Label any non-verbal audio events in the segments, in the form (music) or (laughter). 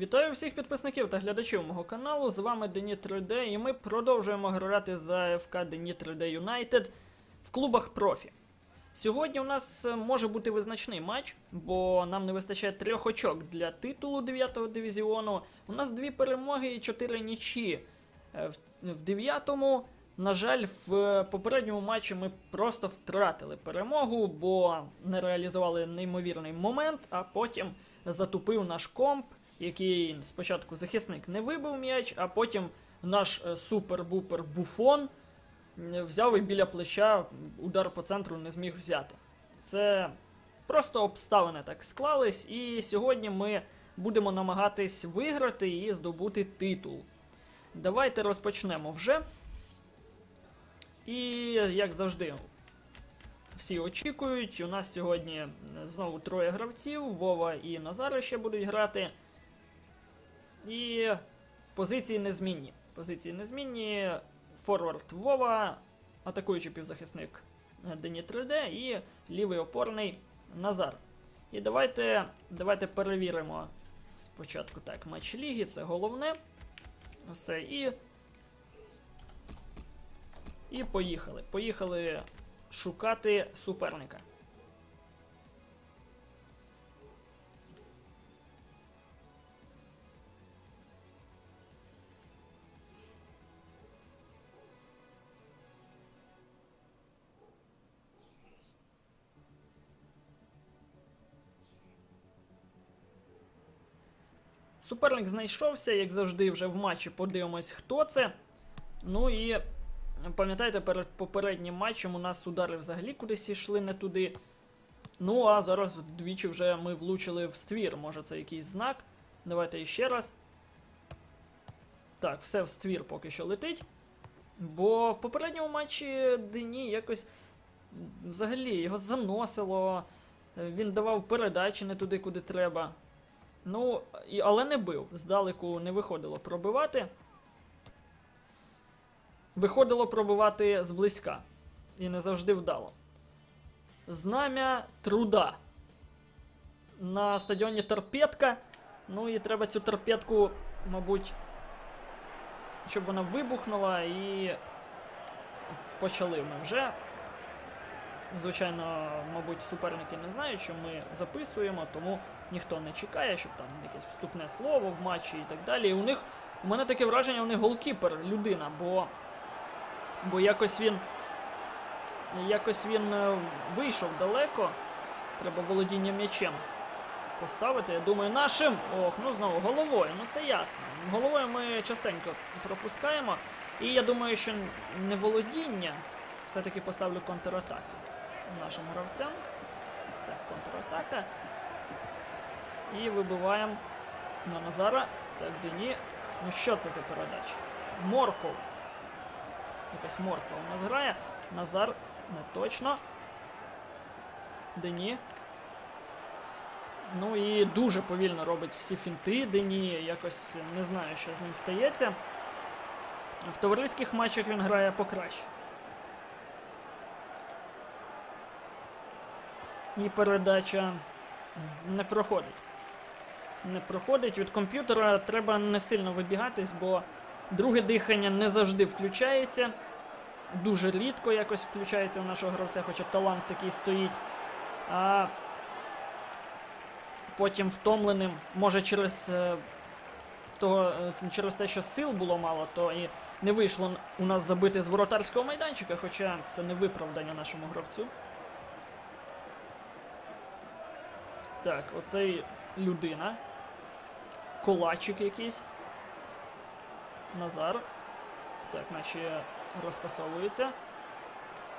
Вітаю всіх підписників та глядачів мого каналу. З вами Дені 3D, і ми продовжуємо грати за ФК Дені 3D United в клубах профі. Сьогодні у нас е, може бути визначний матч, бо нам не вистачає трьох очок для титулу 9-го дивізіону. У нас дві перемоги і чотири нічі. Е, В- В 9-му, на жаль, в попередньому матчі ми просто втратили перемогу, бо не реалізували неймовірний момент, а потім затупив наш комп, який спочатку захисник не вибив м'яч, а потім наш е, супер-бупер буфон взяв і біля плеча удар по центру не зміг взяти. Це просто обставини так склались, і сьогодні ми будемо намагатись виграти і здобути титул. Давайте розпочнемо вже. І як завжди, всі очікують. У нас сьогодні е, знову троє гравців: Вова і Назар ще будуть грати. І позиції незмінні. Позиції незмінні. Форвард Вова, атакуючий півзахисник Дені 3D і лівий опорний Назар. І давайте, давайте перевіримо спочатку так, матч ліги, це головне. Все, і. І поїхали. Поїхали шукати суперника. Суперник знайшовся, як завжди, вже в матчі подивимось, хто це. Ну і пам'ятаєте, перед попереднім матчем у нас удари взагалі кудись йшли не туди. Ну, а зараз двічі вже ми влучили в ствір. Може це якийсь знак. Давайте іще раз. Так, все в ствір поки що летить. Бо в попередньому матчі Дені якось взагалі його заносило. Він давав передачі не туди, куди треба. Ну, і, але не бив. Здалеку не виходило пробивати. Виходило пробивати зблизька. І не завжди вдало. Знам'я труда. На стадіоні торпедка. Ну і треба цю торпедку, мабуть, щоб вона вибухнула і почали ми вже. Звичайно, мабуть, суперники не знають, що ми записуємо, тому ніхто не чекає, щоб там якесь вступне слово в матчі і так далі. І у них у мене таке враження, них голкіпер людина, бо, бо якось він якось він е, вийшов далеко. Треба володіння м'ячем поставити. Я думаю, нашим. Ох, ну знову головою. Ну це ясно. Головою ми частенько пропускаємо. І я думаю, що не володіння. Все-таки поставлю контратаку нашим гравцям. Так, контратака. І вибиваємо на Назара. Так, Дені. Ну що це за передача? Морков. Якась морква у нас грає. Назар не точно. Дені. Ну і дуже повільно робить всі фінти. Дені якось не знаю, що з ним стається. В товариських матчах він грає покраще. І передача не проходить. Не проходить. Від комп'ютера треба не сильно вибігатись, бо друге дихання не завжди включається. Дуже рідко якось включається у нашого гравця, хоча талант такий стоїть. А потім втомленим, може через, е, того, е, через те, що сил було мало, то і не вийшло у нас забити з воротарського майданчика, хоча це не виправдання нашому гравцю. Так, оцей людина. Колачик якийсь. Назар. Так, наче розпасовується.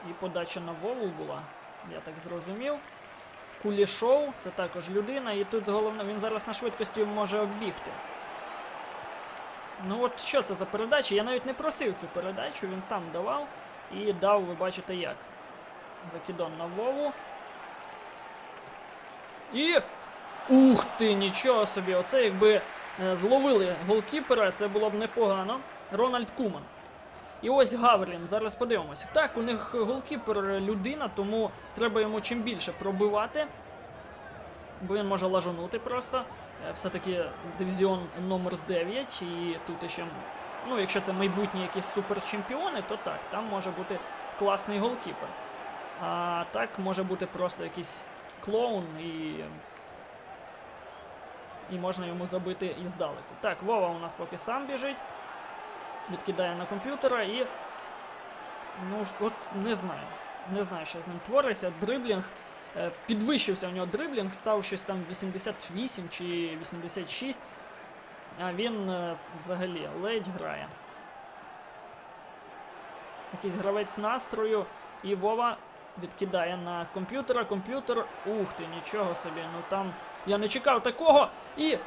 І подача на Вову була. Я так зрозумів. Кулішов, це також людина, і тут головне, він зараз на швидкості може оббігти. Ну от що це за передача? Я навіть не просив цю передачу, він сам давав і дав, ви бачите як. Закидон на Вову. І. Ух ти, нічого собі! Оце якби е, зловили голкіпера, це було б непогано. Рональд Куман. І ось Гаврін, зараз подивимося. Так, у них голкіпер людина, тому треба йому чим більше пробивати. бо він може лажанути просто. Е, Все-таки дивізіон номер 9, і тут ще, ну, якщо це майбутні якісь суперчемпіони, то так, там може бути класний голкіпер. А так може бути просто якийсь клоун і. І можна йому забити іздалеку. Так, Вова у нас поки сам біжить. Відкидає на комп'ютера і. Ну, от не знаю. Не знаю, що з ним твориться. Дриблінг. е, Підвищився у нього дриблінг, став щось там 88 чи 86. А він е, взагалі ледь грає. Якийсь гравець настрою. І Вова відкидає на комп'ютера. Комп'ютер. Ух ти, нічого собі. Ну там. Я не чекав такого. І.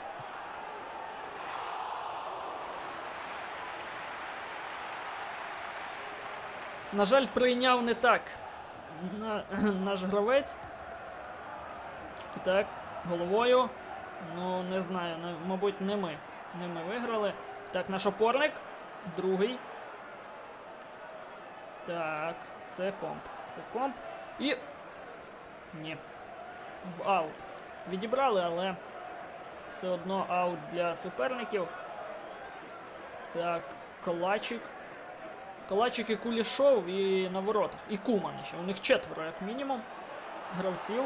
На жаль, прийняв не так на, (clears throat) наш гравець. І так, головою. Ну, не знаю, не, мабуть, не ми. Не ми виграли. Так, наш опорник. Другий. Так, це комп. Це комп. І. Ні. В аут. Відібрали, але все одно аут для суперників. Так, Калачик. Калачик і Кулішов і на воротах. І Куман ще. У них четверо, як мінімум. Гравців.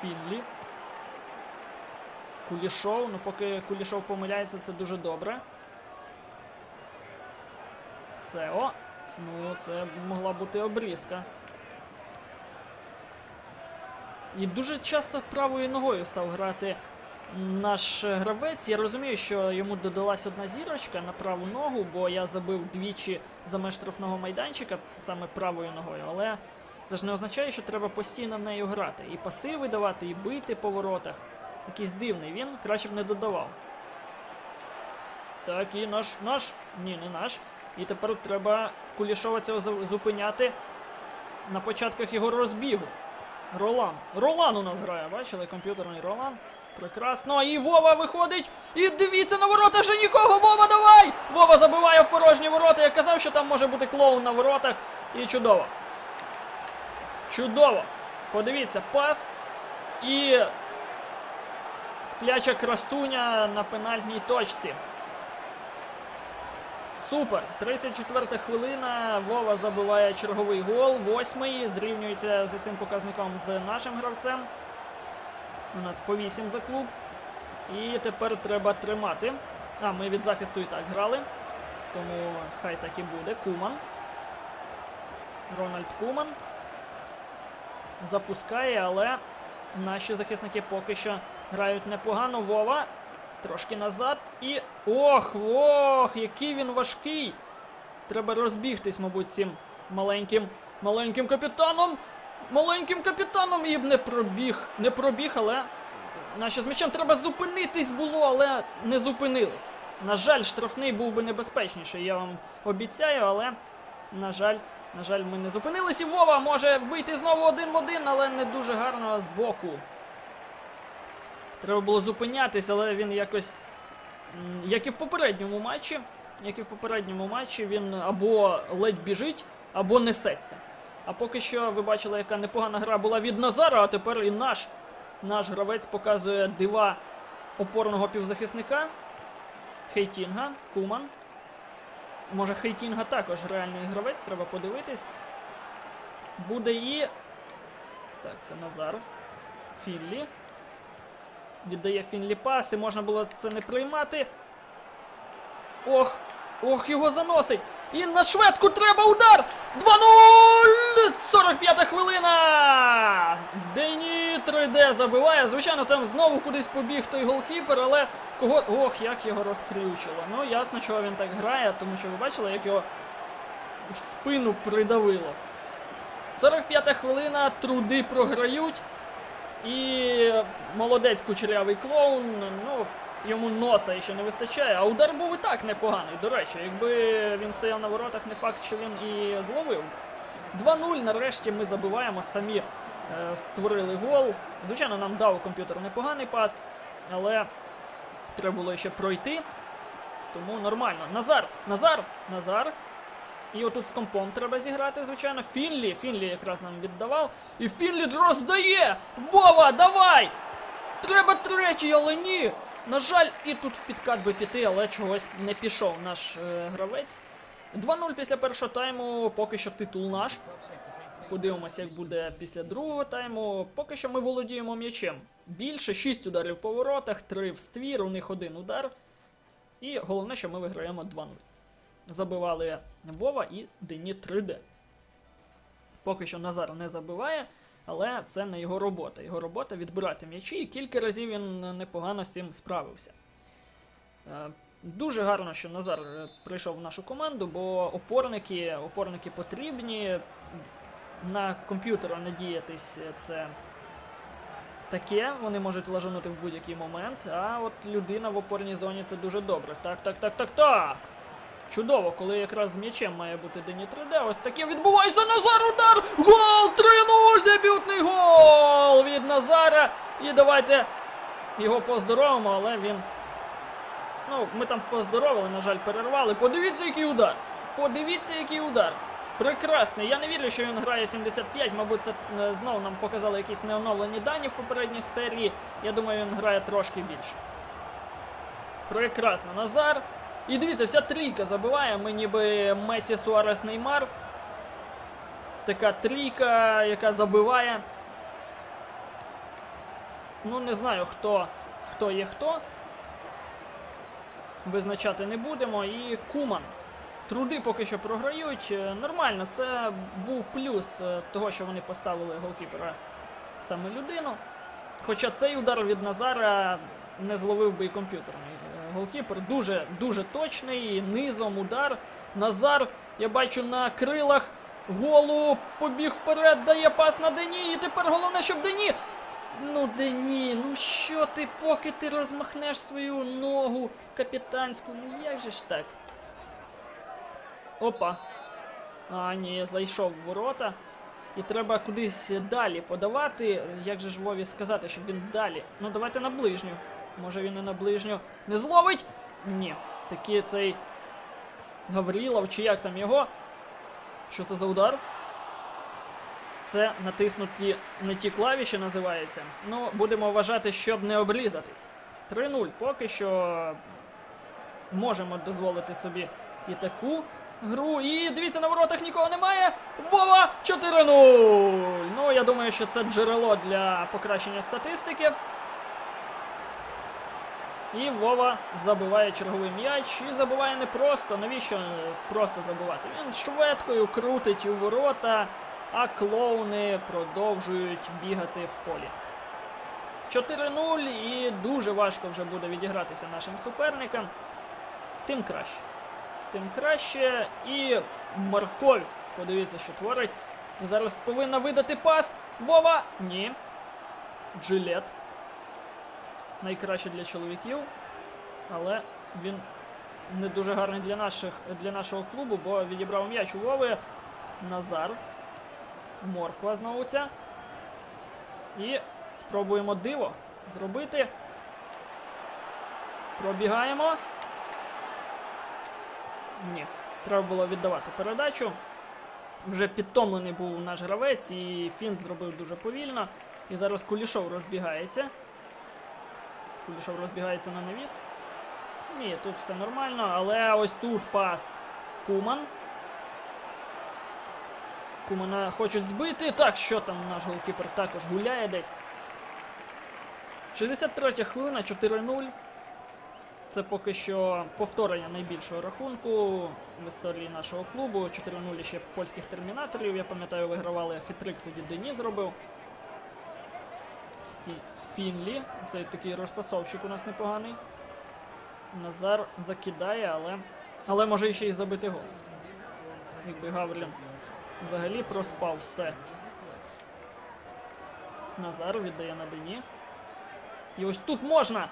Фінлі. Кулішов. Ну, поки Кулішов помиляється, це дуже добре. Сео. Ну, це могла бути обрізка. І дуже часто правою ногою став грати наш гравець. Я розумію, що йому додалась одна зірочка на праву ногу, бо я забив двічі за меж штрафного майданчика саме правою ногою. Але це ж не означає, що треба постійно нею грати. І паси видавати, і бити по воротах. Якийсь дивний він, краще б не додавав. Так, і наш. наш. Ні, не наш. І тепер треба Кулішова цього зупиняти на початках його розбігу. Ролан. Ролан у нас грає, бачили? Комп'ютерний Ролан. Прекрасно. І Вова виходить. І дивіться на ворота вже нікого. Вова, давай! Вова забиває в порожні ворота. Я казав, що там може бути клоун на воротах. І чудово. Чудово. Подивіться, пас. І спляча красуня на пенальтній точці. Супер. 34 хвилина. Вова забиває черговий гол. Восьмий. Зрівнюється за цим показником з нашим гравцем. У нас по 8 за клуб. І тепер треба тримати. А, ми від захисту і так грали. Тому хай так і буде. Куман. Рональд Куман. Запускає, але наші захисники поки що грають непогано. Вова. Трошки назад і. Ох, ох, який він важкий! Треба розбігтись, мабуть, цим маленьким маленьким капітаном. Маленьким капітаном і не пробіг. Не пробіг, але наші з м'ячем треба зупинитись було, але не зупинились. На жаль, штрафний був би небезпечніший, я вам обіцяю, але, на жаль, на жаль, ми не зупинились. І Вова може вийти знову один в один, але не дуже гарно з боку. Треба було зупинятись, але він якось, як і в попередньому матчі, як і в попередньому матчі, він або ледь біжить, або несеться. А поки що ви бачили, яка непогана гра була від Назара, а тепер і наш, наш гравець показує дива опорного півзахисника. Хейтінга, Куман. Може, Хейтінга також реальний гравець, треба подивитись. Буде і. Так, це Назар. Філлі. Віддає Фінлі пас, і можна було це не приймати. Ох, ох, його заносить. І на шведку треба удар! 2-0! 45 хвилина! Дені 3D забиває. Звичайно, там знову кудись побіг той голкіпер, але кого. Ох, як його розкрючило. Ну, ясно, чого він так грає, тому що ви бачили, як його в спину придавило. 45 хвилина, труди програють. І молодець кучерявий клоун, ну, йому носа ще не вистачає, а удар був і так непоганий. До речі, якби він стояв на воротах, не факт, що він і зловив. 2-0, нарешті ми забиваємо, самі е, створили гол. Звичайно, нам дав комп'ютер непоганий пас, але треба було ще пройти. Тому нормально. Назар! Назар! Назар! І отут з компом треба зіграти, звичайно. Фінлі. Фінлі якраз нам віддавав. І Фінлі роздає! Вова, давай! Треба третій, але ні! На жаль, і тут в підкат би піти, але чогось не пішов наш е, гравець. 2-0 після першого тайму, поки що титул наш. Подивимося, як буде після другого тайму. Поки що ми володіємо м'ячем. Більше 6 ударів по воротах, 3 в ствір, у них один удар. І головне, що ми виграємо 2-0. Забивали Вова і Дені 3D. Поки що Назар не забиває, але це не його робота. Його робота відбирати м'ячі, і кілька разів він непогано з цим справився. Е, Дуже гарно, що Назар е, прийшов в нашу команду, бо опорники, опорники потрібні. На комп'ютера надіятись е, це таке, вони можуть лажанути в будь-який момент. А от людина в опорній зоні це дуже добре. Так, так, так, так, так. Чудово, коли якраз з м'ячем має бути Дені 3D. Ось таке відбувається Назар удар! Гол! 3-0! Дебютний гол від Назара. І давайте його поздоровимо, але він. Ну, ми там поздоровили, на жаль, перервали. Подивіться, який удар! Подивіться, який удар! Прекрасний. Я не вірю, що він грає 75. Мабуть, це е, знову нам показали якісь неоновлені дані в попередній серії. Я думаю, він грає трошки більше. Прекрасно. Назар. І дивіться, вся трійка забиває. Ми ніби Месі Суарес Неймар. Така трійка, яка забиває. Ну, не знаю, хто, хто є хто. Визначати не будемо. І Куман. Труди поки що програють. Е, Нормально, це був плюс е, того, що вони поставили голкіпера саме людину. Хоча цей удар від Назара не зловив би і комп'ютерний. Голкіпер дуже дуже точний, низом удар. Назар, я бачу на крилах. Голу побіг вперед, дає пас на Дені. І тепер головне, щоб Дені. Ну, Дені, ну що ти, поки ти розмахнеш свою ногу капітанську, ну як же ж так? Опа. А, ні, зайшов в ворота. І треба кудись далі подавати. Як же ж Вові сказати, щоб він далі. Ну, давайте на ближню. Може він і на ближню не зловить? Ні. Такий цей Гаврілов, чи як там його. Що це за удар? Це натиснуті не ті клавіші називається. Ну, будемо вважати, щоб не обрізатись. 3-0. Поки що можемо дозволити собі і таку гру. І дивіться, на воротах нікого немає. Вова 4-0. Ну, я думаю, що це джерело для покращення статистики. І Вова забиває черговий м'яч. І забиває не просто. Навіщо просто забивати? Він швидкою крутить у ворота, а клоуни продовжують бігати в полі. 4-0 і дуже важко вже буде відігратися нашим суперникам. Тим краще. Тим краще. І Марковь. Подивіться, що творить. Зараз повинна видати пас. Вова! Ні. Джилет. Найкраще для чоловіків. Але він не дуже гарний для наших, для нашого клубу, бо відібрав м'яч у Вови. Назар. Морква знову ця. І спробуємо диво зробити. Пробігаємо. Ні, треба було віддавати передачу. Вже підтомлений був наш гравець, і фінт зробив дуже повільно. І зараз Кулішов розбігається. Кулішов розбігається на навіс. Ні, тут все нормально, але ось тут пас Куман. Кумана хочуть збити. Так, що там наш голкіпер також гуляє десь. 63 хвилина, 4-0. Це поки що повторення найбільшого рахунку в історії нашого клубу. 4-0 ще польських термінаторів. Я пам'ятаю, вигравали хитрик, тоді Дені зробив. Фі Фінлі. Це такий розпасовщик у нас непоганий. Назар закидає, але. Але може ще й забити гол. Якби Гаврілін взагалі проспав все. Назар віддає на Дені. І ось тут можна.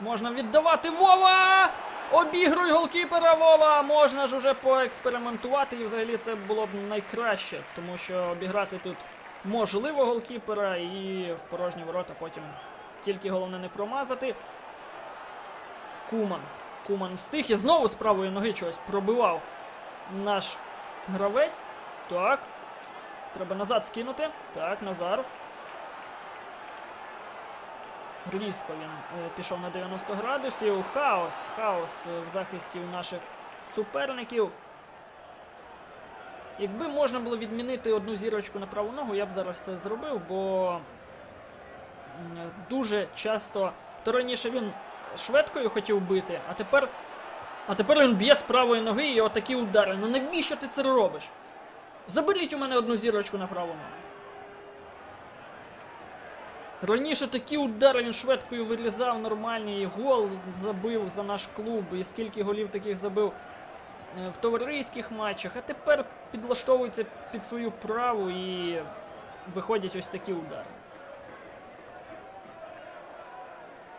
Можна віддавати Вова! Обігруй голкіпера Вова! Можна ж уже поекспериментувати, і взагалі це було б найкраще, тому що обіграти тут можливо голкіпера і в порожні ворота потім тільки головне не промазати. Куман. Куман встиг і знову з правої ноги чогось пробивав наш гравець. Так. Треба назад скинути. Так, Назар. Різко він е, пішов на 90 градусів. Хаос. Хаос в захисті у наших суперників. Якби можна було відмінити одну зірочку на праву ногу, я б зараз це зробив, бо дуже часто. То раніше він швидкою хотів бити, а тепер. А тепер він б'є з правої ноги і отакі удари. Ну навіщо ти це робиш? Заберіть у мене одну зірочку на праву ногу. Раніше такі удари він швидкою вирізав нормальні, і гол забив за наш клуб, і скільки голів таких забив в товариських матчах, а тепер підлаштовується під свою праву і виходять ось такі удари.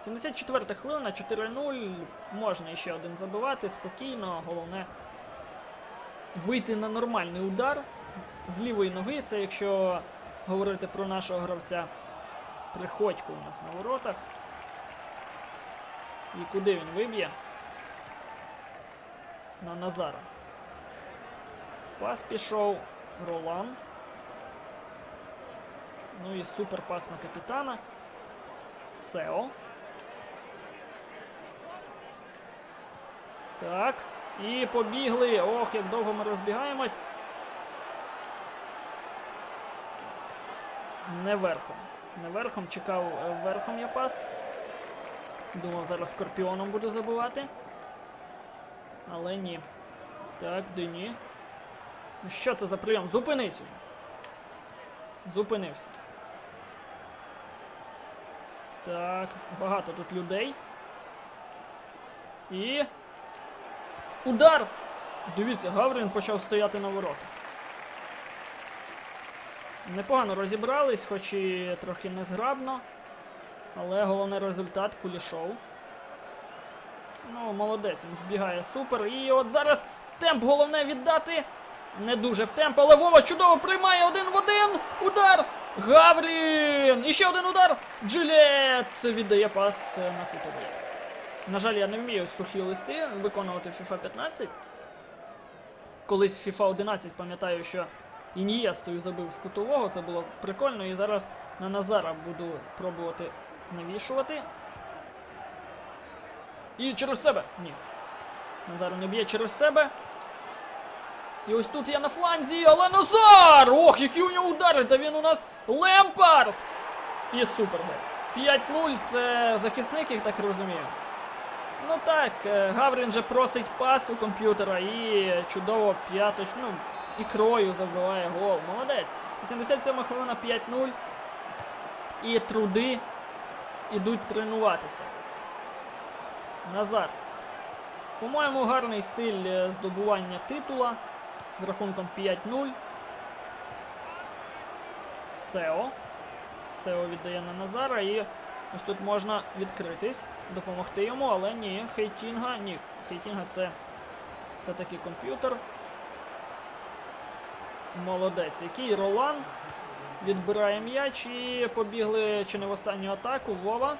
74 хвилина, 4-0. Можна ще один забивати спокійно. Головне вийти на нормальний удар з лівої ноги. Це якщо говорити про нашого гравця. Приходько у нас на воротах. І куди він виб'є? На Назара. Пас пішов. Ролан. Ну і супер пас на капітана. Сео. Так. І побігли. Ох, як довго ми розбігаємось. Не верхом. Не верхом. Чекав е, верхом я пас. Думав, зараз скорпіоном буду забивати. Але ні. Так, Дені. Ну що це за прийом? Зупинись уже. Зупинився. Так, багато тут людей. І. Удар! Дивіться, Гаврін почав стояти на воротах. Непогано розібрались, хоч і трохи незграбно. Але головний результат Кулішов. Ну, молодець, він збігає супер. І от зараз в темп головне віддати. Не дуже в темп, але Вова чудово приймає один в один. Удар! Гаврін! І ще один удар! Джилет віддає пас на кутовий. На жаль, я не вмію сухі листи виконувати FIFA 15. Колись в FIFA 11 пам'ятаю, що Інієстою забив з кутового, це було прикольно. І зараз на Назара буду пробувати навішувати. І через себе. Ні. Назар не б'є через себе. І ось тут я на фланзі, але Назар! Ох, які у нього удари! Та він у нас Лемпард! І супергол. 5-0 це захисник, я так розумію. Ну так, е, Гаврін же просить пас у комп'ютера і чудово п'яточ, ну, ікрою забиває гол. Молодець. 87 хвилина 5-0. І труди ідуть тренуватися. Назар. По-моєму, гарний стиль е, здобування титула з рахунком 5-0. Сео. Сео віддає на Назара і ось тут можна відкритись, допомогти йому, але ні, Хейтінга, ні. Хейтінга це все-таки комп'ютер. Молодець. Який Ролан відбирає м'яч і побігли чи не в останню атаку. Вова.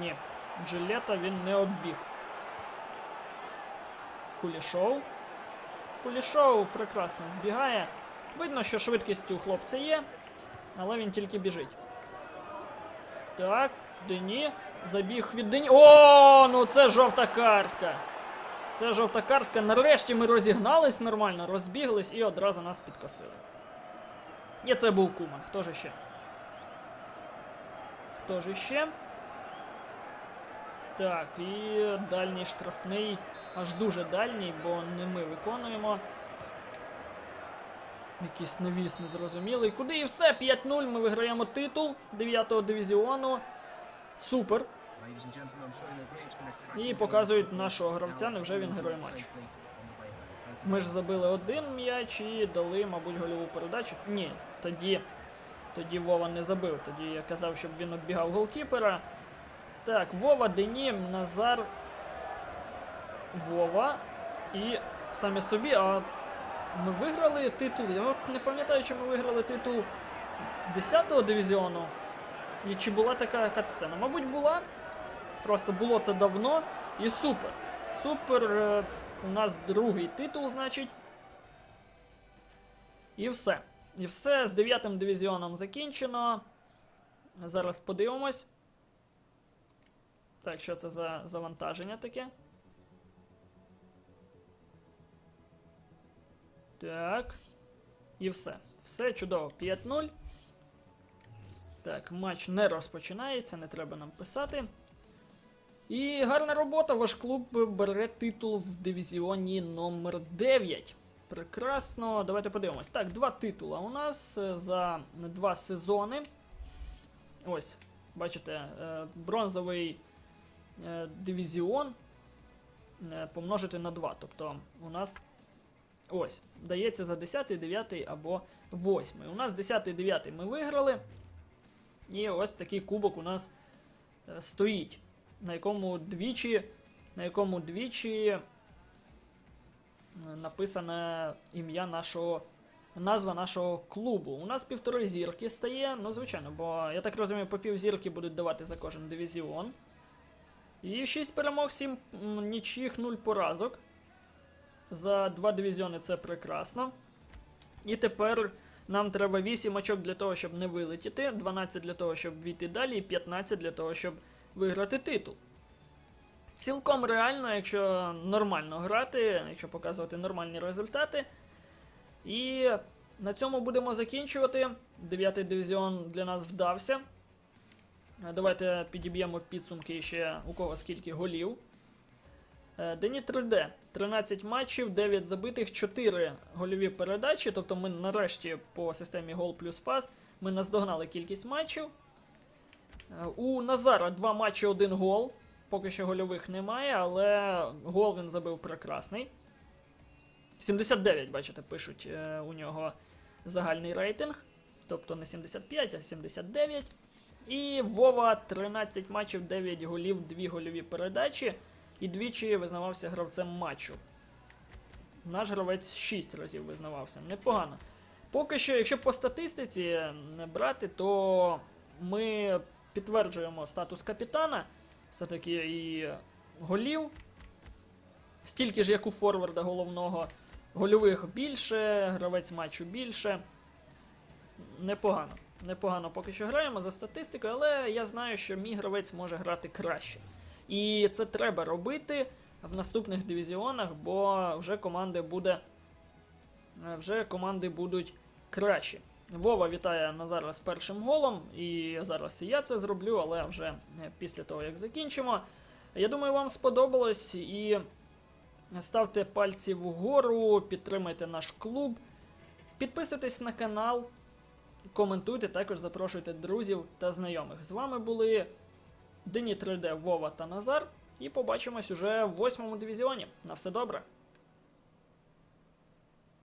Ні. Джилета він не оббіг. Кулішов. Кулішов прекрасно вбігає. Видно, що швидкість у хлопця є, але він тільки біжить. Так, Дені. Забіг від Дені. О, ну це жовта картка. Це жовта картка. Нарешті ми розігнались нормально, розбіглись і одразу нас підкосили. І це був Куман. Хто ж ще? Хто ж ще? Так, і дальній штрафний, аж дуже дальній, бо не ми виконуємо. Якийсь навіс незрозумілий. Куди і все? 5-0. Ми виграємо титул 9-го дивізіону. Супер. І показують нашого гравця, невже він герой матчу. Ми ж забили один м'яч і дали, мабуть, гольову передачу. Ні, тоді, тоді Вова не забив. Тоді я казав, щоб він оббігав голкіпера. Так, Вова, Денім, Назар. Вова. І самі собі. А ми виграли титул. Я от не пам'ятаю, чи ми виграли титул 10-го дивізіону. І чи була така катсцена? Мабуть, була. Просто було це давно і супер. Супер. е, У нас другий титул, значить. І все. І все з дев'ятим дивізіоном закінчено. Зараз подивимось. Так, що це за завантаження таке? Так. І все. Все чудово. 5-0. Так, матч не розпочинається, не треба нам писати. І гарна робота. Ваш клуб бере титул в дивізіоні номер 9. Прекрасно. Давайте подивимось. Так, два титула у нас е, за два сезони. Ось, бачите, е, бронзовий дивізіон е, помножити на 2. Тобто у нас ось, дається за 10, 9 або 8. У нас 10, 9 ми виграли. І ось такий кубок у нас е, стоїть, на якому двічі, на якому двічі е, написане ім'я нашого, назва нашого клубу. У нас півтори зірки стає, ну звичайно, бо я так розумію, по пів зірки будуть давати за кожен дивізіон. І 6 перемог, 7 м, нічиїх, 0 поразок. За два дивізіони це прекрасно. І тепер нам треба 8 очок для того, щоб не вилетіти, 12 для того, щоб війти далі, і 15 для того, щоб виграти титул. Цілком реально, якщо нормально грати, якщо показувати нормальні результати. І на цьому будемо закінчувати. Дев'ятий дивізіон для нас вдався. Давайте підіб'ємо в підсумки ще у кого скільки голів. Е, Дені 3D. 13 матчів, 9 забитих, 4 гольові передачі. Тобто ми нарешті по системі гол плюс пас ми наздогнали кількість матчів. Е, У Назара 2 матчі, 1 гол. Поки що гольових немає, але гол він забив прекрасний. 79, бачите, пишуть е, у нього загальний рейтинг. Тобто не 75, а 79. І Вова 13 матчів, 9 голів, 2 гольові передачі. І двічі визнавався гравцем матчу. Наш гравець 6 разів визнавався. Непогано. Поки що, якщо по статистиці не брати, то ми підтверджуємо статус капітана. Все-таки і голів. Стільки ж, як у Форварда головного. Гольових більше, гравець матчу більше. Непогано. Непогано поки що граємо за статистикою, але я знаю, що мій гравець може грати краще. І це треба робити в наступних дивізіонах, бо вже команди буде. е, Вже команди будуть кращі. Вова вітає Назара з першим голом, і зараз і я це зроблю, але вже е, після того, як закінчимо. Я думаю, вам сподобалось і ставте пальці вгору, підтримайте наш клуб, підписуйтесь на канал, коментуйте, також запрошуйте друзів та знайомих. З вами були Дені 3D, Вова та Назар. І побачимось уже в восьмому дивізіоні. На все добре!